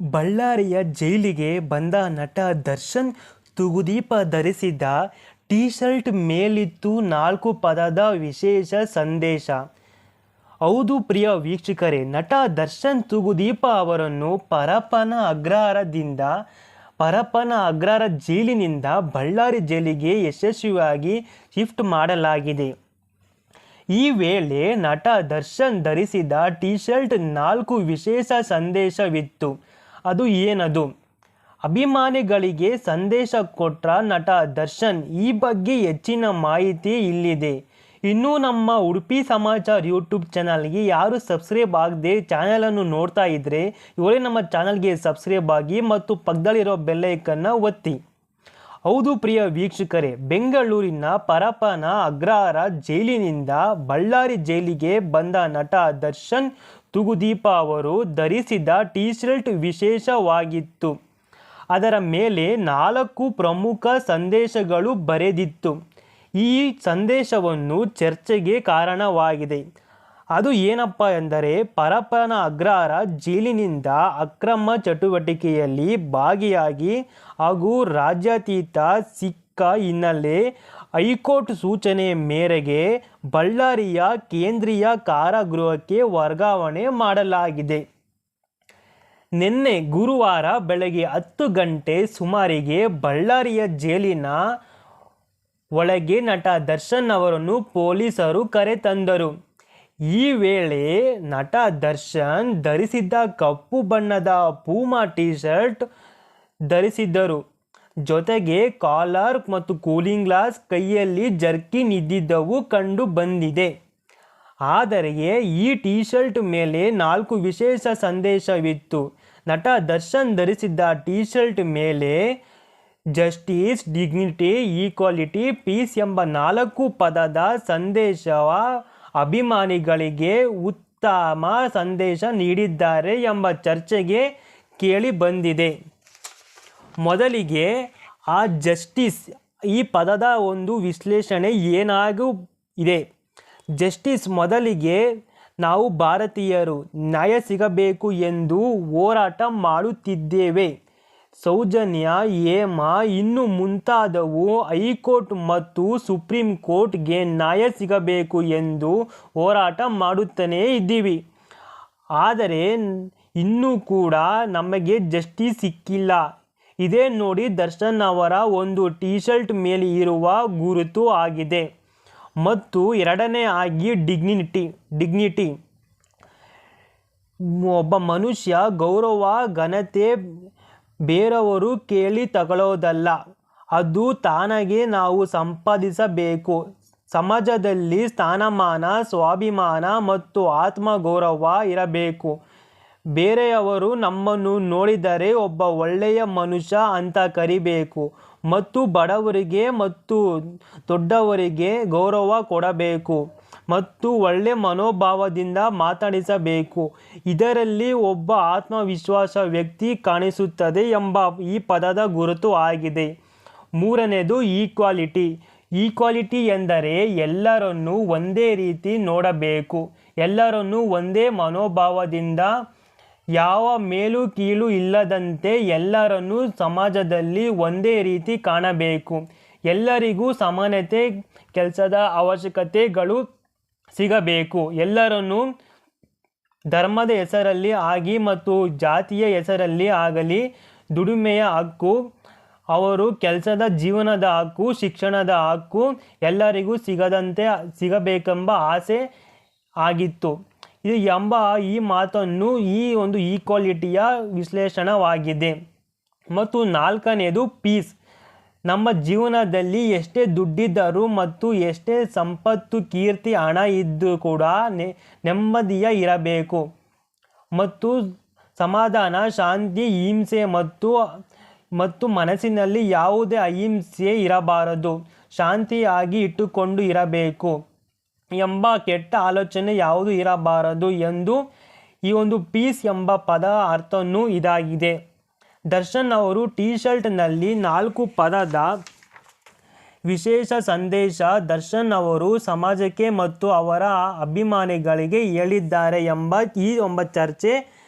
ಬಳ್ಳಾರಿಯ ಜೈಲಿಗೆ ಬಂದ ನಟ ದರ್ಶನ್ ತುಗುದೀಪ ಧರಿಸಿದ್ದ ಟೀ ಶರ್ಟ್ ಮೇಲಿತ್ತು ನಾಲ್ಕು ಪದದ ವಿಶೇಷ ಸಂದೇಶ. ಹೌದು ಪ್ರಿಯ ವೀಕ್ಷಕರೇ, ನಟ ದರ್ಶನ್ ತುಗುದೀಪ ಅವರನ್ನು ಪರಪನ ಅಗ್ರಹಾರದಿಂದ, ಪರಪನ ಅಗ್ರಹಾರ ಜೈಲಿನಿಂದ ಬಳ್ಳಾರಿ ಜೈಲಿಗೆ ಯಶಸ್ವಿಯಾಗಿ ಶಿಫ್ಟ್ ಮಾಡಲಾಗಿದೆ. ಈ ವೇಳೆ ನಟ ದರ್ಶನ್ ಧರಿಸಿದ ಟೀ ಶರ್ಟ್ ನಾಲ್ಕು ವಿಶೇಷ ಸಂದೇಶವಿತ್ತು. ಅದು ಏನದು? ಅಭಿಮಾನಿಗಳಿಗೆ ಸಂದೇಶ ಕೊಟ್ಟ ನಟ ದರ್ಶನ್, ಈ ಬಗ್ಗೆ ಹೆಚ್ಚಿನ ಮಾಹಿತಿ ಇಲ್ಲಿದೆ. ಇನ್ನೂ ನಮ್ಮ ಉಡುಪಿ ಸಮಾಚಾರ ಯೂಟ್ಯೂಬ್ ಚಾನಲ್ಗೆ ಯಾರು ಸಬ್ಸ್ಕ್ರೈಬ್ ಆಗದೆ ಚಾನಲನ್ನು ನೋಡ್ತಾ ಇದ್ದರೆ ಇವರೇ ನಮ್ಮ ಚಾನಲ್ಗೆ ಸಬ್ಸ್ಕ್ರೈಬ್ ಆಗಿ ಮತ್ತು ಪಕ್ಕದಲ್ಲಿರೋ ಬೆಲ್ಲೈಕನ್ನು ಒತ್ತಿ. ಹೌದು ಪ್ರಿಯ ವೀಕ್ಷಕರೇ, ಬೆಂಗಳೂರಿನ ಪರಪನ ಅಗ್ರಹಾರ ಜೈಲಿನಿಂದ ಬಳ್ಳಾರಿ ಜೈಲಿಗೆ ಬಂದ ನಟ ದರ್ಶನ್ ತುಗುದೀಪ ಅವರು ಧರಿಸಿದ ಟೀ ಶರ್ಟ್ ವಿಶೇಷವಾಗಿತ್ತು. ಅದರ ಮೇಲೆ ನಾಲ್ಕು ಪ್ರಮುಖ ಸಂದೇಶಗಳು ಬರೆದಿತ್ತು. ಈ ಸಂದೇಶವನ್ನು ಚರ್ಚೆಗೆ ಕಾರಣವಾಗಿದೆ. ಅದು ಏನಪ್ಪ ಎಂದರೆ ಪರಪ್ಪನ ಅಗ್ರಹಾರ ಜೈಲಿನಿಂದ ಅಕ್ರಮ ಚಟುವಟಿಕೆಯಲ್ಲಿ ಭಾಗಿಯಾಗಿ ಹಾಗೂ ರಾಜ್ಯಾತೀತ ಸಿಕ್ಕ ಹಿನ್ನೆಲೆ ಹೈಕೋರ್ಟ್ ಸೂಚನೆ ಮೇರೆಗೆ ಬಳ್ಳಾರಿಯ ಕೇಂದ್ರೀಯ ಕಾರಾಗೃಹಕ್ಕೆ ವರ್ಗಾವಣೆ ಮಾಡಲಾಗಿದೆ. ನಿನ್ನೆ ಗುರುವಾರ ಬೆಳಗ್ಗೆ ಹತ್ತು ಗಂಟೆ ಸುಮಾರಿಗೆ ಬಳ್ಳಾರಿಯ ಜೈಲಿನ ಒಳಗೆ ನಟ ದರ್ಶನ್ ಅವರನ್ನು ಪೊಲೀಸರು ಕರೆತಂದರು ಈ ವೇಳೆ ನಟ ದರ್ಶನ್ ಧರಿಸಿದ್ದ ಕಪ್ಪು ಬಣ್ಣದ ಪೂಮಾ ಟೀ ಶರ್ಟ್ ಧರಿಸಿದ್ದರು. ಜೊತೆಗೆ ಕಾಲರ್ ಮತ್ತು ಕೂಲಿಂಗ್ ಗ್ಲಾಸ್ ಕೈಯಲ್ಲಿ ಜರ್ಕಿ ನಿದ್ದಿದ್ದವು ಕಂಡು ಬಂದಿದೆ. ಆದರೆ ಈ ಟೀ ಶರ್ಟ್ ಮೇಲೆ ನಾಲ್ಕು ವಿಶೇಷ ಸಂದೇಶವಿತ್ತು. ನಟ ದರ್ಶನ್ ಧರಿಸಿದ್ದ ಟೀ ಶರ್ಟ್ ಮೇಲೆ ಜಸ್ಟಿಸ್, ಡಿಗ್ನಿಟಿ, ಈಕ್ವಾಲಿಟಿ, ಪೀಸ್ ಎಂಬ ನಾಲ್ಕು ಪದದ ಸಂದೇಶವ ಅಭಿಮಾನಿಗಳಿಗೆ ಉತ್ತಮ ಸಂದೇಶ ನೀಡಿದ್ದಾರೆ ಎಂಬ ಚರ್ಚೆಗೆ ಕೇಳಿ ಬಂದಿದೆ. ಮೊದಲಿಗೆ ಆ ಜಸ್ಟಿಸ್, ಈ ಪದದ ಒಂದು ವಿಶ್ಲೇಷಣೆ ಏನಾಗೂ ಇದೆ. ಜಸ್ಟಿಸ್ ಮೊದಲಿಗೆ ನಾವು ಭಾರತೀಯರು, ನ್ಯಾಯ ಸಿಗಬೇಕು ಎಂದು ಹೋರಾಟ ಮಾಡುತ್ತಿದ್ದೇವೆ. ಸೌಜನ್ಯ ಏಮ ಇನ್ನು ಮುಂತಾದವು ಹೈಕೋರ್ಟ್ ಮತ್ತು ಸುಪ್ರೀಂ ಕೋರ್ಟ್ಗೆ ನ್ಯಾಯ ಸಿಗಬೇಕು ಎಂದು ಹೋರಾಟ ಮಾಡುತ್ತಲೇ ಇದ್ದೀವಿ. ಆದರೆ, ಇನ್ನೂ ಕೂಡ ನಮಗೆ ಜಸ್ಟಿಸ್ ಸಿಕ್ಕಿಲ್ಲ. ಇದೇ ನೋಡಿ ದರ್ಶನ್ ಅವರ ಒಂದು ಟೀ ಶರ್ಟ್ ಮೇಲೆ ಇರುವ ಗುರುತು ಆಗಿದೆ. ಮತ್ತು ಎರಡನೇ ಆಗಿ ಡಿಗ್ನಿಟಿ ಡಿಗ್ನಿಟಿ. ಒಬ್ಬ ಮನುಷ್ಯ ಗೌರವ, ಘನತೆ ಬೇರೆಯವರು ಕೇಳಿ ತಗೊಳ್ಳೋದಲ್ಲ. ಅದು ತಾನಾಗೆ ನಾವು ಸಂಪಾದಿಸಬೇಕು. ಸಮಾಜದಲ್ಲಿ ಸ್ಥಾನಮಾನ, ಸ್ವಾಭಿಮಾನ ಮತ್ತು ಆತ್ಮಗೌರವ ಇರಬೇಕು. ಬೇರೆಯವರು ನಮ್ಮನ್ನು ನೋಡಿದರೆ ಒಬ್ಬ ಒಳ್ಳೆಯ ಮನುಷ್ಯ ಅಂತ ಕರಿಬೇಕು ಮತ್ತು ಬಡವರಿಗೆ ಮತ್ತು ದೊಡ್ಡವರಿಗೆ ಗೌರವ ಕೊಡಬೇಕು ಮತ್ತು ಒಳ್ಳೆ ಮನೋಭಾವದಿಂದ ಮಾತಾಡಿಸಬೇಕು. ಇದರಲ್ಲಿ ಒಬ್ಬ ಆತ್ಮವಿಶ್ವಾಸ ವ್ಯಕ್ತಿ ಕಾಣಿಸುತ್ತದೆ ಎಂಬ ಈ ಪದದ ಗುರುತು ಆಗಿದೆ. ಮೂರನೇದು ಈಕ್ವಾಲಿಟಿ. ಈಕ್ವಾಲಿಟಿ ಎಂದರೆ ಎಲ್ಲರನ್ನೂ ಒಂದೇ ರೀತಿ ನೋಡಬೇಕು. ಎಲ್ಲರನ್ನೂ ಒಂದೇ ಮನೋಭಾವದಿಂದ ಯಾವ ಮೇಲು ಕೀಳು ಇಲ್ಲದಂತೆ ಎಲ್ಲರನ್ನೂ ಸಮಾಜದಲ್ಲಿ ಒಂದೇ ರೀತಿ ಕಾಣಬೇಕು. ಎಲ್ಲರಿಗೂ ಸಮಾನತೆ ಕೆಲಸದ ಅವಶ್ಯಕತೆಗಳು ಸಿಗಬೇಕು. ಎಲ್ಲರನ್ನೂ ಧರ್ಮದ ಹೆಸರಲ್ಲಿ ಆಗಿ ಮತ್ತು ಜಾತಿಯ ಹೆಸರಲ್ಲಿ ಆಗಲಿ, ದುಡಿಮೆಯ ಹಕ್ಕು, ಅವರು ಕೆಲಸದ ಜೀವನದ ಹಕ್ಕು, ಶಿಕ್ಷಣದ ಹಕ್ಕು ಎಲ್ಲರಿಗೂ ಸಿಗದಂತೆ, ಸಿಗಬೇಕೆಂಬ ಆಸೆ ಆಗಿತ್ತು. ಇದು ಎಂಬ ಈ ಮಾತನ್ನು ಈ ಒಂದು ಈಕ್ವಾಲಿಟಿಯ ವಿಶ್ಲೇಷಣವಾಗಿದೆ. ಮತ್ತು ನಾಲ್ಕನೇದು ಪೀಸ್ ನಮ್ಮ ಜೀವನದಲ್ಲಿ ಎಷ್ಟೇ ದುಡ್ಡಿದ್ದರೂ ಮತ್ತು ಎಷ್ಟೇ ಸಂಪತ್ತು, ಕೀರ್ತಿ, ಹಣ ಇದ್ದು ಕೂಡ ನೆಮ್ಮದಿಯ ಇರಬೇಕು. ಮತ್ತು ಸಮಾಧಾನ, ಶಾಂತಿ, ಹಿಂಸೆ ಮತ್ತು ಮತ್ತು ಮನಸ್ಸಿನಲ್ಲಿ ಯಾವುದೇ ಅಹಿಂಸೆ ಇರಬಾರದು. ಶಾಂತಿಯಾಗಿ ಇಟ್ಟುಕೊಂಡು ಇರಬೇಕು. ಎಂಬ ಕೆಟ್ಟ ಆಲೋಚನೆ ಯಾವುದು ಇರಬಾರದು ಎಂದು ಈ ಒಂದು ಪೀಸ್ ಎಂಬ ಪದ ಅರ್ಥವೂ ಇದಾಗಿದೆ. ದರ್ಶನ್ ಅವರು ಟಿ ಶರ್ಟ್ನಲ್ಲಿ ನಾಲ್ಕು ಪದದ ವಿಶೇಷ ಸಂದೇಶ ದರ್ಶನ್ ಅವರು ಸಮಾಜಕ್ಕೆ ಮತ್ತು ಅವರ ಅಭಿಮಾನಿಗಳಿಗೆ ಹೇಳಿದ್ದಾರೆ ಎಂಬ ಈ ಎಂಬ ಚರ್ಚೆ